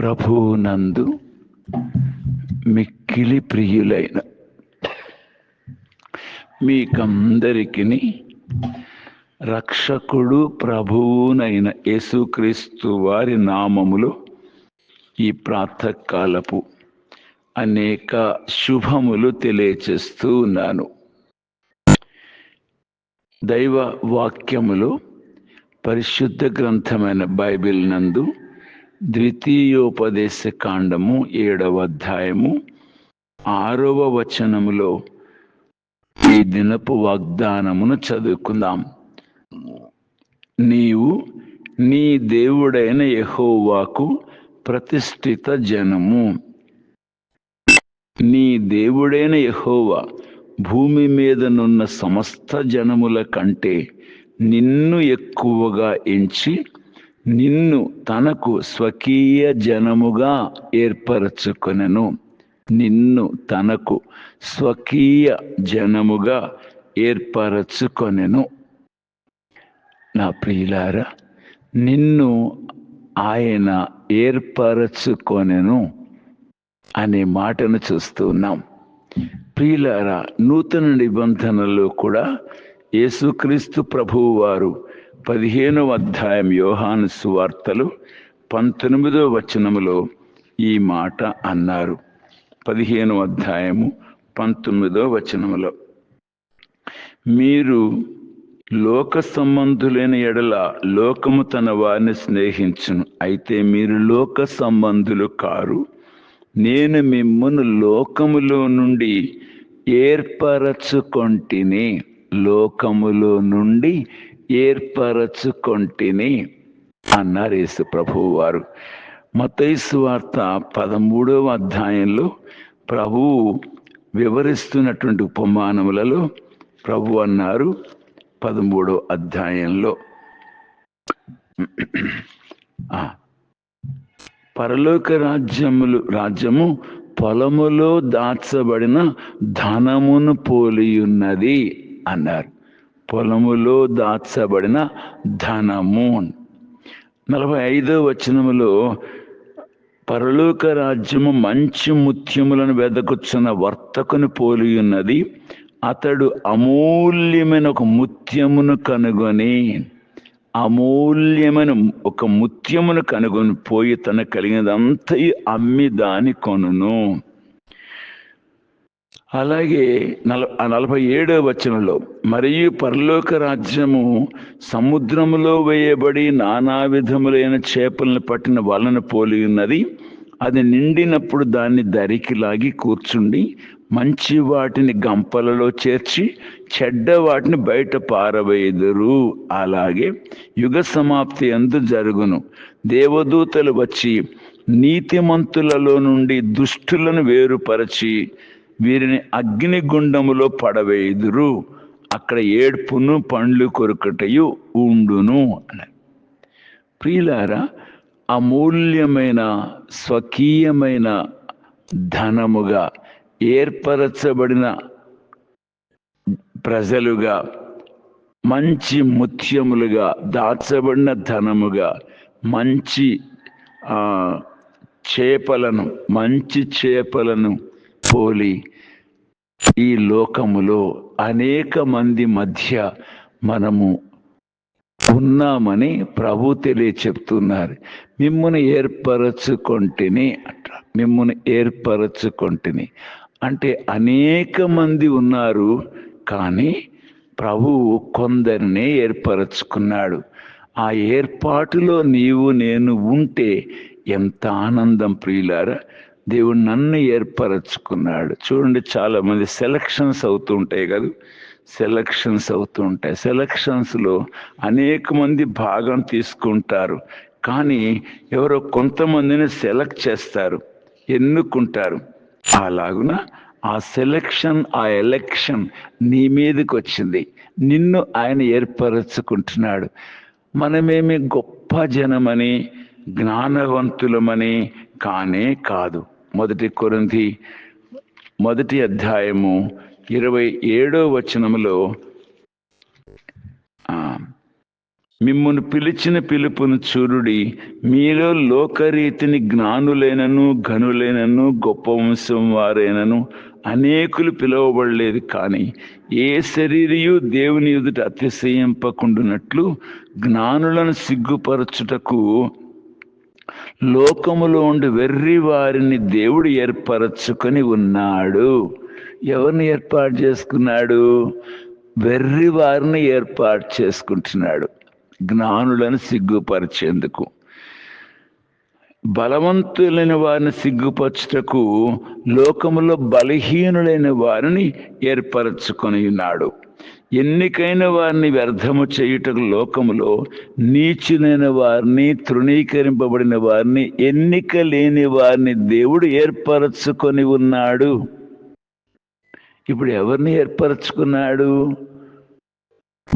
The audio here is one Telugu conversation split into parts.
ప్రభువునందు మిక్కిలి ప్రియులైన మీకందరికీ రక్షకుడు ప్రభువునైన యేసుక్రీస్తు వారి నామములో ఈ ప్రాతకాలపు అనేక శుభములు తెలియచేస్తూ ఉన్నాను. దైవ వాక్యములు పరిశుద్ధ గ్రంథమైన బైబిల్ నందు ద్వితీయోపదేశ కాండము ఏడవ అధ్యాయము ఆరవ వచనములో ఈ దినపు వాగ్దానమును చదువుకుందాం. నీవు నీ దేవుడైన యహోవాకు ప్రతిష్ఠిత జనము. నీ దేవుడైన యహోవా భూమి మీదనున్న సమస్త జనముల కంటే నిన్ను ఎక్కువగా ఎంచి నిన్ను తనకు స్వకీయ జనముగా ఏర్పరచుకొనెను. నిన్ను తనకు స్వకీయ జనముగా ఏర్పరచుకొనెను. నా ప్రియులారా నిన్ను ఆయన ఏర్పరచుకొనెను అనే మాటను చూస్తున్నాం ప్రియులారా నూతన నిబంధనలో కూడా యేసుక్రీస్తు ప్రభువు వారు పదిహేనవ అధ్యాయం యోహాను సువార్తలు పంతొమ్మిదవ వచనములో ఈ మాట అన్నారు. పదిహేనవ అధ్యాయము పంతొమ్మిదవ వచనములో. మీరు లోక సంబంధులైన ఎడల లోకము తన వారిని స్నేహించును. అయితే మీరు లోక సంబంధులు కారు. నేను మిమ్మను లోకములో నుండి ఏర్పరచుకొంటిని. లోకములో నుండి ఏర్పరచుకొంటిని అన్నారు యేసు ప్రభువు వారు మతైసు వార్త పదమూడవ అధ్యాయంలో ప్రభువు వివరిస్తున్నటువంటి ఉపమానములలో ప్రభు అన్నారు పదమూడవ అధ్యాయంలో. పరలోక రాజ్యములు రాజ్యము పొలములో దాచబడిన ధనమును పోలియున్నది అన్నారు. పొలములో దాచబడిన ధనము నలభై ఐదో వచనములో పరలోక రాజ్యము మంచి ముత్యములను వెదకుచున్న వర్తకుని పోలి ఉన్నది. అతడు అమూల్యమైన ఒక ముత్యమును కనుగొని అమూల్యమైన ఒక ముత్యమును కనుగొని పోయి తన కలిగినదంతా అమ్మి దాని కొనును. అలాగే నల నలభై ఏడవ వచనంలో మరియు పరలోక రాజ్యము సముద్రములో వేయబడి నానా విధములైన చేపలను పట్టిన వలన పోలి ఉన్నది. అది నిండినప్పుడు దాన్ని దరికి లాగి కూర్చుండి మంచి వాటిని గంపలలో చేర్చి చెడ్డ వాటిని బయట పారవేయుదురు. అలాగే యుగ సమాప్తి అందు జరుగును. దేవదూతలు వచ్చి నీతిమంతులలో నుండి దుష్టులను వేరుపరచి వీరిని అగ్నిగుండములో పడవేయుదురు. అక్కడ ఏడ్పును పండ్లు కొరకటయు ఉండును అని ప్రియులారా అమూల్యమైన స్వకీయమైన ధనముగా ఏర్పరచబడిన ప్రజలుగా మంచి ముత్యములుగా దాచబడిన ధనముగా మంచి చేపలను మంచి చేపలను పోలి ఈ లోకములో అనేక మంది మధ్య మనము ఉన్నామని ప్రభు తెలియ చెప్తున్నారు మిమ్మల్ని ఏర్పరచుకొంటిని అట మిమ్మల్ని ఏర్పరచుకొంటిని. అంటే అనేక మంది ఉన్నారు కానీ ప్రభువు కొందరినే ఏర్పరచుకున్నాడు. ఆ ఏర్పాటులో నీవు నేను ఉంటే ఎంత ఆనందం ప్రియులారా. దేవుడు నన్ను ఏర్పరచుకున్నాడు. చూడండి చాలా మంది సెలక్షన్స్ అవుతుంటాయి కదా. సెలక్షన్స్ అవుతుంటాయి. సెలక్షన్స్లో అనేక మంది భాగం తీసుకుంటారు. కానీ ఎవరో కొంతమందిని సెలెక్ట్ చేస్తారు. ఎన్నుకుంటారు? అలాగున ఆ సెలక్షన్ ఆ ఎలక్షన్ నీ మీదకి వచ్చింది. నిన్ను ఆయన ఏర్పరచుకుంటున్నాడు. మనమేమి గొప్ప జనమని జ్ఞానవంతులమని కానే కాదు. మొదటి కొరింది మొదటి అధ్యాయము ఇరవై ఏడో వచనములో మిమ్మల్ని పిలిచిన పిలుపును చూరుడి మీలో లోకరీతిని జ్ఞానులైనను ఘనులైనను గొప్ప వంశం వారైనను అనేకులు పిలువబడలేదు కానీ ఏ శరీరయు దేవుని ఎదుట అతిశయింపకుండునట్లు జ్ఞానులను సిగ్గుపరచుటకు లోకములో ఉండి వెర్రి వారిని దేవుడు ఏర్పరచుకొని ఉన్నాడు. ఎవరిని ఏర్పాటు చేసుకున్నాడు? వెర్రి వారిని ఏర్పాటు చేసుకుంటున్నాడు. జ్ఞానులను సిగ్గుపరిచేందుకు. బలవంతులైన వారిని సిగ్గుపరచుటకు లోకములో బలహీనులైన వారిని ఏర్పరచుకొని ఉన్నాడు. ఎన్నికైన వారిని వ్యర్థము చేయుటకు లోకములో నీచులైన వారిని తృణీకరింపబడిన వారిని ఎన్నిక లేని వారిని దేవుడు ఏర్పరచుకొని ఉన్నాడు. ఇప్పుడు ఎవరిని ఏర్పరచుకున్నాడు?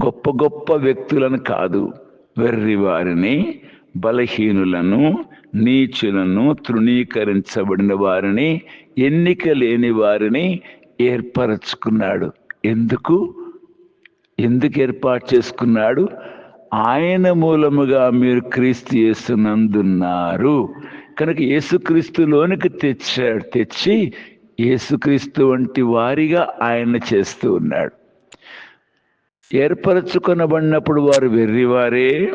గొప్ప గొప్ప వ్యక్తులను కాదు వెర్రి వారిని బలహీనులను నీచులను తృణీకరించబడిన వారిని ఎన్నిక లేని వారిని ఏర్పరచుకున్నాడు. ఎందుకు? ఎందుకు ఏర్పాటు చేసుకున్నాడు? ఆయన మూలముగా మీరు క్రీస్తు చేస్తున్నందున్నారు కనుక యేసుక్రీస్తులోనికి తెచ్చాడు తెచ్చి యేసుక్రీస్తు వంటి వారిగా ఆయన చేస్తూ ఉన్నాడు. ఏర్పరచుకొనబడినప్పుడు వారు వెర్రివారే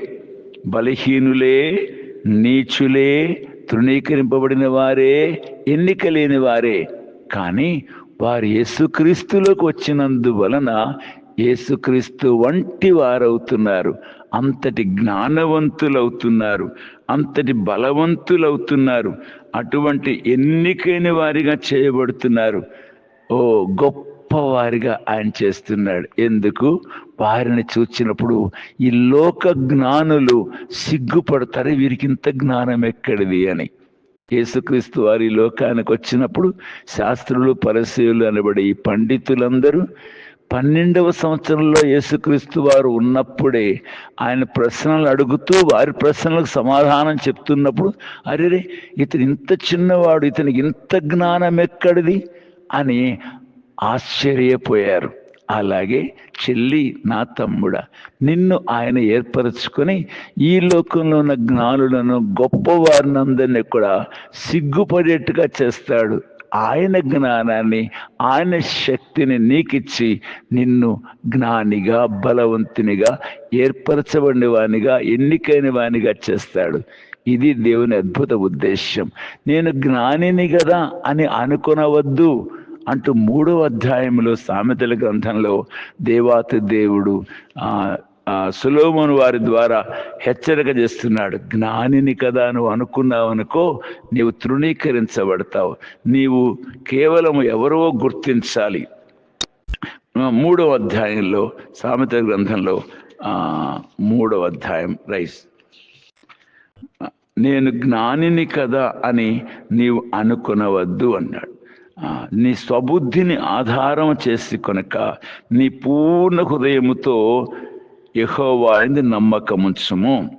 బలహీనులే నీచులే తృణీకరింపబడిన వారే ఎన్నిక లేని వారే. కానీ వారు యేసుక్రీస్తులోకి వచ్చినందువలన యేసుక్రీస్తు వంటి వారవుతున్నారు. అంతటి జ్ఞానవంతులవుతున్నారు. అంతటి బలవంతులవుతున్నారు. అటువంటి ఎన్నికైన వారిగా చేయబడుతున్నారు. ఓ గొప్పవారిగా ఆయన చేస్తున్నాడు. ఎందుకు? వారిని చూచినప్పుడు ఈ లోక జ్ఞానులు సిగ్గుపడతారు. వీరికి ఇంత జ్ఞానం ఎక్కడిది అని. యేసుక్రీస్తు వారి లోకానికి వచ్చినప్పుడు శాస్త్రులు పరిశీలు అనబడే ఈ పండితులందరూ పన్నెండవ సంవత్సరంలో యేసుక్రీస్తు వారు ఉన్నప్పుడే ఆయన ప్రశ్నలు అడుగుతూ వారి ప్రశ్నలకు సమాధానం చెప్తున్నప్పుడు అరే ఇతను ఇంత చిన్నవాడు ఇతనికి ఇంత జ్ఞానం ఎక్కడిది? అని ఆశ్చర్యపోయారు. అలాగే చెల్లి నా తమ్ముడా నిన్ను ఆయన ఏర్పరచుకొని ఈ లోకంలో ఉన్న జ్ఞానులను గొప్పవారినందరినీ కూడా సిగ్గుపడేట్టుగా చేస్తాడు. ఆయన జ్ఞానాన్ని ఆయన శక్తిని నీకిచ్చి నిన్ను జ్ఞానిగా బలవంతునిగా ఏర్పరచబడిన వానిగా ఎన్నికైన వానిగా చేస్తాడు. ఇది దేవుని అద్భుత ఉద్దేశం నేను జ్ఞానిని కదా అని అనుకునవద్దు అంటూ మూడవ అధ్యాయంలో సామెతల గ్రంథంలో దేవాతి దేవుడు సులోమోను వారి ద్వారా హెచ్చరిక చేస్తున్నాడు జ్ఞానిని కదా నువ్వు అనుకున్నావు అనుకో నీవు తృణీకరించబడతావు. నీవు కేవలం ఎవరో గుర్తించాలి. మూడవ అధ్యాయంలో సామెత గ్రంథంలో మూడవ అధ్యాయం రైస్. నేను జ్ఞానిని కదా అని నీవు అనుకునవద్దు అన్నాడు. నీ స్వబుద్ధిని ఆధారం చేసి కొనక నీ పూర్ణ హృదయముతో యహోవాయింది నమ్మకముంచము.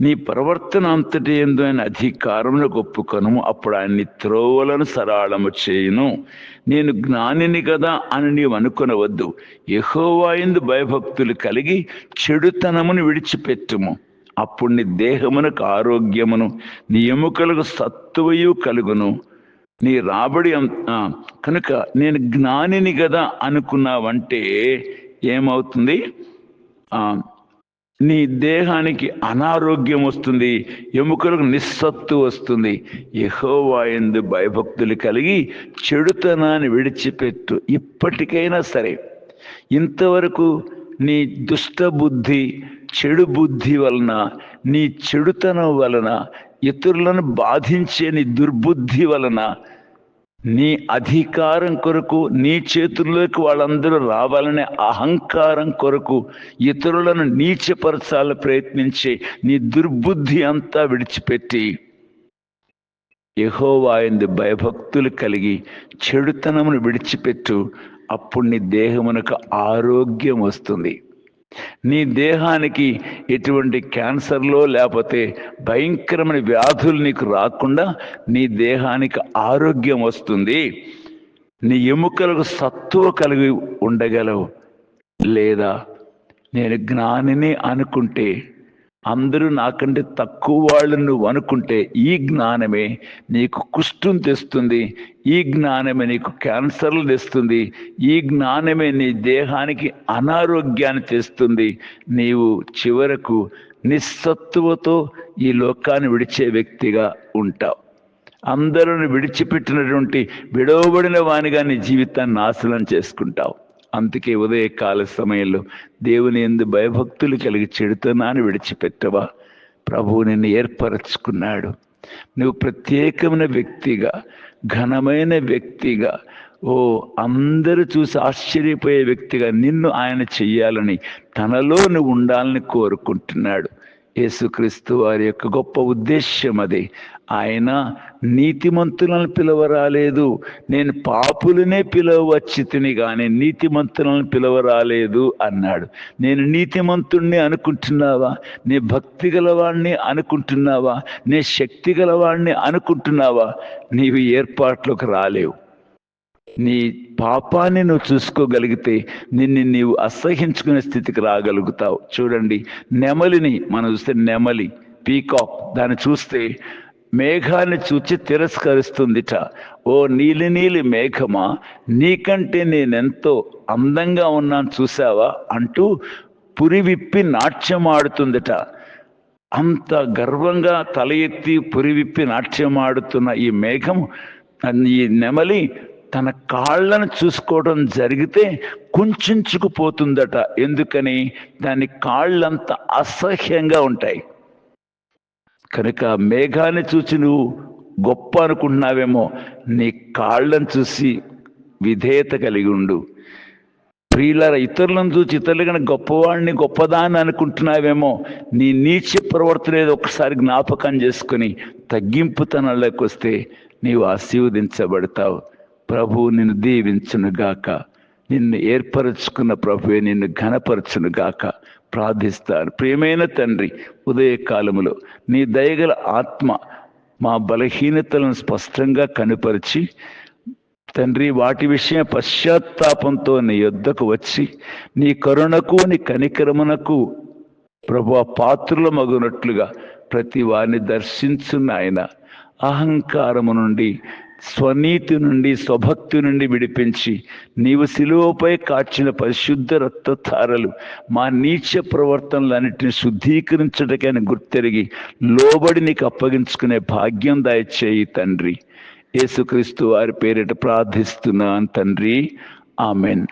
నీ ప్రవర్తన అంతటి ఎందు ఆయన అధికారమును ఒప్పుకొనము. అప్పుడు ఆయన్ని త్రోవలను సరాళము చేయును. నేను జ్ఞానిని కదా అని నీవు అనుకునవద్దు. యహోవాయిందు భయభక్తులు కలిగి చెడుతనమును విడిచిపెట్టుము. అప్పుడు నీ దేహమునకు ఆరోగ్యమును నీ ఎముకలకు సత్తువయు కలుగును. నీ రాబడి కనుక నేను జ్ఞానిని కదా అనుకున్నావంటే ఏమవుతుంది? నీ దేహానికి అనారోగ్యం వస్తుంది ఎముకలకు నిస్సత్తు వస్తుంది. యహోవాయందు భయభక్తులు కలిగి చెడుతనాన్ని విడిచిపెట్టు. ఇప్పటికైనా సరే ఇంతవరకు నీ దుష్ట బుద్ధి చెడు బుద్ధి వలన నీ చెడుతనం వలన ఇతరులను బాధించే నీ దుర్బుద్ధి వలన నీ అధికారం కొరకు నీ చేతుల్లోకి వాళ్ళందరూ రావాలనే అహంకారం కొరకు ఇతరులను నీచపరచాలని ప్రయత్నించే నీ దుర్బుద్ధి అంతా విడిచిపెట్టి యహోవాయందు భయభక్తులు కలిగి చెడుతనమును విడిచిపెట్టు. అప్పుడు నీ దేహమునకు ఆరోగ్యం వస్తుంది. నీ దేహానికి ఎటువంటి క్యాన్సర్లో లేకపోతే భయంకరమైన వ్యాధులు నీకు రాకుండా నీ దేహానికి ఆరోగ్యం వస్తుంది. నీ ఎముకలకు సత్తువ కలిగి ఉండగలవు. లేదా నేను జ్ఞానిని అనుకుంటే అందరూ నాకంటే తక్కువ వాళ్ళు నువ్వు అనుకుంటే ఈ జ్ఞానమే నీకు కుష్ఠం తెస్తుంది ఈ జ్ఞానమే నీకు క్యాన్సర్లు తెస్తుంది ఈ జ్ఞానమే నీ దేహానికి అనారోగ్యాన్ని తెస్తుంది. నీవు చివరకు నిస్సత్తువతో ఈ లోకాన్ని విడిచే వ్యక్తిగా ఉంటావు. అందరూ విడిచిపెట్టినటువంటి విడవబడిన వానిగా నీ జీవితాన్ని నాశనం చేసుకుంటావు. అందుకే ఉదయకాల సమయంలో దేవుని ఎందు భయభక్తులు కలిగి చెడుతున్నాను విడిచిపెట్టవా? ప్రభువు నిన్ను ఏర్పరచుకున్నాడు. నువ్వు ప్రత్యేకమైన వ్యక్తిగా ఘనమైన వ్యక్తిగా ఓ అందరూ చూసి ఆశ్చర్యపోయే వ్యక్తిగా నిన్ను ఆయన చెయ్యాలని తనలో నువ్వు ఉండాలని కోరుకుంటున్నాడు. యేసుక్రీస్తు వారి యొక్క గొప్ప ఉద్దేశ్యం అది. ఆయన నీతిమంతులను పిలవరాలేదు. నేను పాపులనే పిలవచ్చి తిని కానీ నీతిమంతులను పిలవరాలేదు అన్నాడు. నేను నీతిమంతుణ్ణి అనుకుంటున్నావా? నీ భక్తి గలవాణ్ణి అనుకుంటున్నావా? నీ శక్తి గలవాణ్ణి అనుకుంటున్నావా? నీవి ఏర్పాట్లోకి రాలేవు. నీ పాపాన్ని నువ్వు చూసుకోగలిగితే నిన్ను నీవు అసహించుకునే స్థితికి రాగలుగుతావు. చూడండి నెమలిని మనం చూస్తే నెమలి పీకాక్ దాన్ని చూస్తే మేఘాన్ని చూచి తిరస్కరిస్తుందిట. ఓ నీలి నీలి మేఘమా నీకంటే నేనెంతో అందంగా ఉన్నాను చూసావా అంటూ పురివిప్పి నాట్యం ఆడుతుందిట అంత గర్వంగా తల ఎత్తి పురివిప్పి నాట్యం ఆడుతున్న ఈ మేఘం ఈ నెమలి తన కాళ్ళను చూసుకోవడం జరిగితే కుంచుకుపోతుందట ఎందుకని? దాని కాళ్ళంత అసహ్యంగా ఉంటాయి. కనుక మేఘాన్ని చూసి నువ్వు గొప్ప అనుకుంటున్నావేమో నీ కాళ్ళను చూసి విధేయత కలిగి ఉండు. ప్రియుల ఇతరులను చూసి ఇతరులు కానీ గొప్పవాడిని గొప్పదాన్ని అనుకుంటున్నావేమో నీ నీచ ప్రవర్తన ఏదో ఒకసారి జ్ఞాపకం చేసుకుని తగ్గింపుతనంలోకి వస్తే నీవు ఆశీర్వదించబడతావు. ప్రభువు నిన్ను దీవించునుగాక. నిన్ను ఏర్పరచుకున్న ప్రభువే నిన్ను ఘనపరచును గాక ప్రార్థిస్తాను ప్రియమైన తండ్రి ఉదయకాలములో నీ దయగల ఆత్మ మా బలహీనతలను స్పష్టంగా కనుపరిచి తండ్రి వాటి విషయం పశ్చాత్తాపంతో నీ యొద్దకు వచ్చి నీ కరుణకు నీ కనికరమునకు ప్రభు పాత్రుల మగునట్లుగా ప్రతి వారిని దర్శించున్న ఆయన అహంకారము నుండి స్వనీతి నుండి స్వభక్తి నుండి విడిపించి నీవు శిలువపై కాచిన పరిశుద్ధ రక్తధారలు మా నీచ ప్రవర్తనలన్నింటిని శుద్ధీకరించడానికని గుర్తెరిగి లోబడి నీకు అప్పగించుకునే భాగ్యం దయచేయి తండ్రి. యేసుక్రీస్తు వారి పేరిట ప్రార్థిస్తున్నాను తండ్రి. ఆమెన్.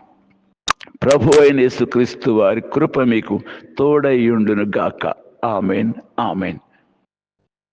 ప్రభు అయిన యేసుక్రీస్తు వారి కృప మీకు తోడయ్యుండును గాక ఆమెన్. ఆమెన్.